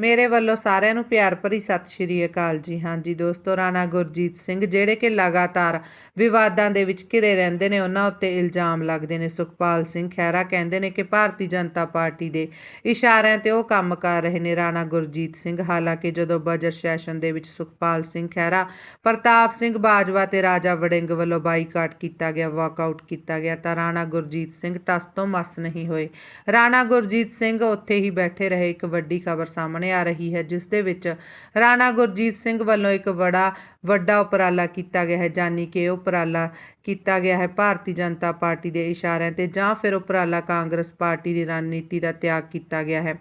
ਮੇਰੇ ਵੱਲੋਂ ਸਾਰਿਆਂ ਨੂੰ ਪਿਆਰ ਭਰੀ ਸਤਿ ਸ਼੍ਰੀ ਅਕਾਲ ਜੀ। ਹਾਂਜੀ ਦੋਸਤੋ, ਰਾਣਾ ਗੁਰਜੀਤ ਸਿੰਘ ਜਿਹੜੇ ਕਿ ਲਗਾਤਾਰ ਵਿਵਾਦਾਂ ਦੇ ਵਿੱਚ ਘਿਰੇ ਰਹਿੰਦੇ ਨੇ, ਉਹਨਾਂ ਉੱਤੇ ਇਲਜ਼ਾਮ ਲੱਗਦੇ ਨੇ। ਸੁਖਪਾਲ ਸਿੰਘ ਖਹਿਰਾ ਕਹਿੰਦੇ ਨੇ ਕਿ ਭਾਰਤੀ ਜਨਤਾ ਪਾਰਟੀ ਦੇ ਇਸ਼ਾਰਿਆਂ ਤੇ ਉਹ ਕੰਮ ਕਰ ਰਹੇ ਨੇ, ਰਾਣਾ ਗੁਰਜੀਤ ਸਿੰਘ। ਹਾਲਾਂਕਿ ਜਦੋਂ ਬਜਟ ਸੈਸ਼ਨ ਦੇ ਵਿੱਚ ਸੁਖਪਾਲ ਸਿੰਘ ਖਹਿਰਾ, ਪ੍ਰਤਾਪ ਸਿੰਘ ਬਾਜਵਾ ਤੇ ਰਾਜਾ ਵੜਿੰਗ ਵੱਲੋਂ ਬਾਈਕਾਟ ਕੀਤਾ ਗਿਆ, ਵਾਕਆਊਟ ਕੀਤਾ ਗਿਆ, ਤਾਂ ਰਾਣਾ ਗੁਰਜੀਤ ਸਿੰਘ ਟਸ ਤੋਂ ਮਸ ਨਹੀਂ ਹੋਏ। ਰਾਣਾ ਗੁਰਜੀਤ ਸਿੰਘ ਉੱਥੇ ਹੀ ਬੈਠੇ ਰਹੇ। ਇੱਕ ਵੱਡੀ ਖਬਰ ਸਾਹਮਣੇ ਆ ਰਹੀ ਹੈ, ਜਿਸ ਦੇ ਵਿੱਚ ਰਾਣਾ ਗੁਰਜੀਤ ਸਿੰਘ ਵੱਲੋਂ ਇੱਕ ਬੜਾ, ਵੱਡਾ ਉਪਰਾਲਾ ਕੀਤਾ ਗਿਆ ਹੈ ਜਾਨੀ ਕਿ ਇਹ ਉਪਰਾਲਾ ਕੀਤਾ ਗਿਆ ਹੈ ਭਾਰਤੀ ਜਨਤਾ ਪਾਰਟੀ ਦੇ ਇਸ਼ਾਰਿਆਂ ਤੇ ਜਾਂ ਫਿਰ ਉਪਰਾਲਾ ਕਾਂਗਰਸ ਪਾਰਟੀ ਦੀ ਰਣਨੀਤੀ ਦਾ ਤਿਆਗ ਕੀਤਾ ਗਿਆ ਹੈ।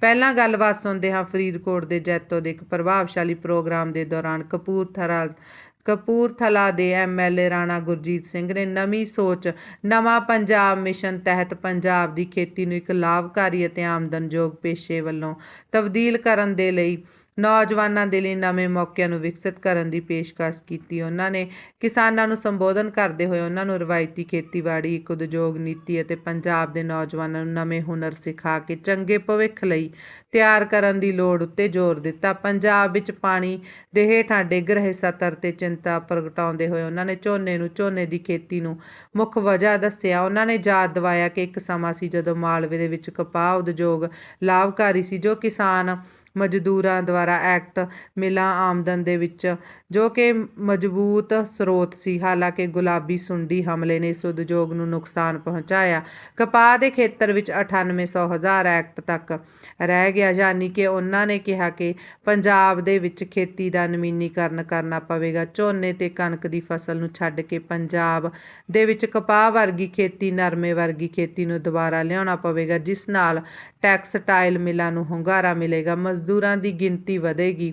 ਪਹਿਲਾਂ ਗੱਲਬਾਤ ਸੁਣਦੇ ਹਾਂ ਫਰੀਦਕੋਟ ਦੇ ਜੈਤੋ ਦੇ ਇੱਕ ਪ੍ਰਭਾਵਸ਼ਾਲੀ ਪ੍ਰੋਗਰਾਮ ਦੇ ਦੌਰਾਨ ਕਪੂਰਥਲਾ ਕਪੂਰਥਲਾ ਦੇ ਐਮਐਲਏ ਰਾਣਾ ਗੁਰਜੀਤ ਸਿੰਘ ਨੇ ਨਵੀਂ ਸੋਚ, ਨਵਾਂ ਪੰਜਾਬ ਮਿਸ਼ਨ ਤਹਿਤ ਪੰਜਾਬ ਦੀ ਖੇਤੀ ਨੂੰ ਇੱਕ ਲਾਭਕਾਰੀ ਅਤੇ ਆਮਦਨਯੋਗ ਪੇਸ਼ੇ ਵੱਲੋਂ ਤਬਦੀਲ ਕਰਨ ਦੇ ਲਈ ਨੌਜਵਾਨਾਂ ਦੇ ਲਈ ਨਵੇਂ ਮੌਕਿਆਂ ਨੂੰ ਵਿਕਸਿਤ ਕਰਨ ਦੀ ਪੇਸ਼ਕਸ਼ ਕੀਤੀ। ਉਹਨਾਂ ਨੇ ਕਿਸਾਨਾਂ ਨੂੰ ਸੰਬੋਧਨ ਕਰਦੇ ਹੋਏ ਉਹਨਾਂ ਨੂੰ ਰਵਾਇਤੀ ਖੇਤੀਬਾੜੀ, ਇੱਕ ਉਦਯੋਗ ਨੀਤੀ ਅਤੇ ਪੰਜਾਬ ਦੇ ਨੌਜਵਾਨਾਂ ਨੂੰ ਨਵੇਂ ਹੁਨਰ ਸਿਖਾ ਕੇ ਚੰਗੇ ਭਵਿੱਖ ਲਈ ਤਿਆਰ ਕਰਨ ਦੀ ਲੋੜ ਉੱਤੇ ਜ਼ੋਰ ਦਿੱਤਾ। ਪੰਜਾਬ ਵਿੱਚ ਪਾਣੀ ਦੇ ਹੇਠਾਂ ਡਿੱਗ ਰਹੇ ਸਤਰ ਤੇ ਚਿੰਤਾ ਪ੍ਰਗਟਾਉਂਦੇ ਹੋਏ ਉਹਨਾਂ ਨੇ ਝੋਨੇ ਨੂੰ, ਝੋਨੇ ਦੀ ਖੇਤੀ ਨੂੰ ਮੁੱਖ ਵਜ੍ਹਾ ਦੱਸਿਆ। ਉਹਨਾਂ ਨੇ ਯਾਦ ਦਿਵਾਇਆ ਕਿ ਇੱਕ ਸਮਾਂ ਸੀ ਜਦੋਂ ਮਾਲਵੇ ਦੇ ਵਿੱਚ ਕਪਾਹ ਉਦਯੋਗ ਲਾਭਕਾਰੀ ਸੀ, ਜੋ ਕਿਸਾਨ ਮਜ਼ਦੂਰਾਂ ਦੁਆਰਾ ਐਕਟ ਮਿਲਾਂ ਆਮਦਨ ਦੇ ਵਿੱਚ, ਜੋ ਕਿ ਮਜ਼ਬੂਤ ਸਰੋਤ ਸੀ। ਹਾਲਾਂਕਿ ਗੁਲਾਬੀ ਸੁੰਡੀ ਹਮਲੇ ਨੇ ਇਸ ਉਦਯੋਗ ਨੂੰ ਨੁਕਸਾਨ ਪਹੁੰਚਾਇਆ। ਕਪਾਹ ਦੇ ਖੇਤਰ ਵਿੱਚ 9800 ਹਜ਼ਾਰ ਐਕਟ ਤੱਕ ਰਹਿ ਗਿਆ, ਯਾਨੀ ਕਿ ਉਹਨਾਂ ਨੇ ਕਿਹਾ ਕਿ ਪੰਜਾਬ ਦੇ ਵਿੱਚ ਖੇਤੀ ਦਾ ਨਵੀਨੀਕਰਨ ਕਰਨਾ ਪਵੇਗਾ। ਝੋਨੇ ਤੇ ਕਣਕ ਦੀ ਫਸਲ ਨੂੰ ਛੱਡ ਕੇ ਪੰਜਾਬ ਦੇ ਵਿੱਚ ਕਪਾਹ ਵਰਗੀ ਖੇਤੀ, ਨਰਮੇ ਵਰਗੀ ਖੇਤੀ ਨੂੰ ਦੁਬਾਰਾ ਲਿਆਉਣਾ ਪਵੇਗਾ, ਜਿਸ ਨਾਲ ਟੈਕਸਟਾਈਲ ਮਿਲਾਂ ਨੂੰ ਹੁੰਗਾਰਾ ਮਿਲੇਗਾ। ਮਜ਼ਦੂਰਾਂ ਦੀ ਗਿਣਤੀ ਵਧੇਗੀ।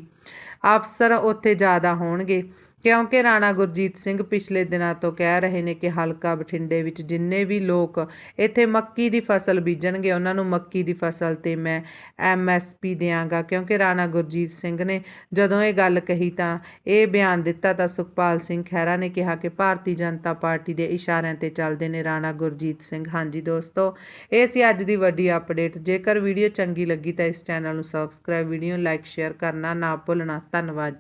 ਅਫਸਰ ਉੱਥੇ ਜ਼ਿਆਦਾ ਹੋਣਗੇ। ਕਿਉਂਕਿ ਰਾਣਾ ਗੁਰਜੀਤ ਸਿੰਘ ਪਿਛਲੇ ਦਿਨਾਂ ਤੋਂ ਕਹਿ ਰਹੇ ਨੇ ਕਿ ਹਲਕਾ ਬਠਿੰਡੇ ਵਿੱਚ ਜਿੰਨੇ ਵੀ ਲੋਕ ਇੱਥੇ ਮੱਕੀ ਦੀ ਫਸਲ ਬੀਜਣਗੇ, ਉਹਨਾਂ ਨੂੰ ਮੱਕੀ ਦੀ ਫਸਲ ਤੇ ਮੈਂ ਐਮਐਸਪੀ ਦਿਆਂਗਾ। ਕਿਉਂਕਿ ਰਾਣਾ ਗੁਰਜੀਤ ਸਿੰਘ ਨੇ ਜਦੋਂ ਇਹ ਗੱਲ ਕਹੀ ਤਾਂ ਇਹ ਬਿਆਨ ਦਿੱਤਾ ਤਾਂ ਸੁਖਪਾਲ ਸਿੰਘ ਖਹਿਰਾ ਨੇ ਕਿਹਾ ਕਿ ਭਾਰਤੀ ਜਨਤਾ ਪਾਰਟੀ ਦੇ ਇਸ਼ਾਰਿਆਂ ਤੇ ਚੱਲਦੇ ਨੇ ਰਾਣਾ ਗੁਰਜੀਤ ਸਿੰਘ। ਹਾਂਜੀ ਦੋਸਤੋ, ਇਹ ਸੀ ਅੱਜ ਦੀ ਵੱਡੀ ਅਪਡੇਟ। ਜੇਕਰ ਵੀਡੀਓ ਚੰਗੀ ਲੱਗੀ ਤਾਂ ਇਸ ਚੈਨਲ ਨੂੰ ਸਬਸਕ੍ਰਾਈਬ, ਵੀਡੀਓ ਲਾਈਕ, ਸ਼ੇਅਰ ਕਰਨਾ ਨਾ ਭੁੱਲਣਾ। ਧੰਨਵਾਦ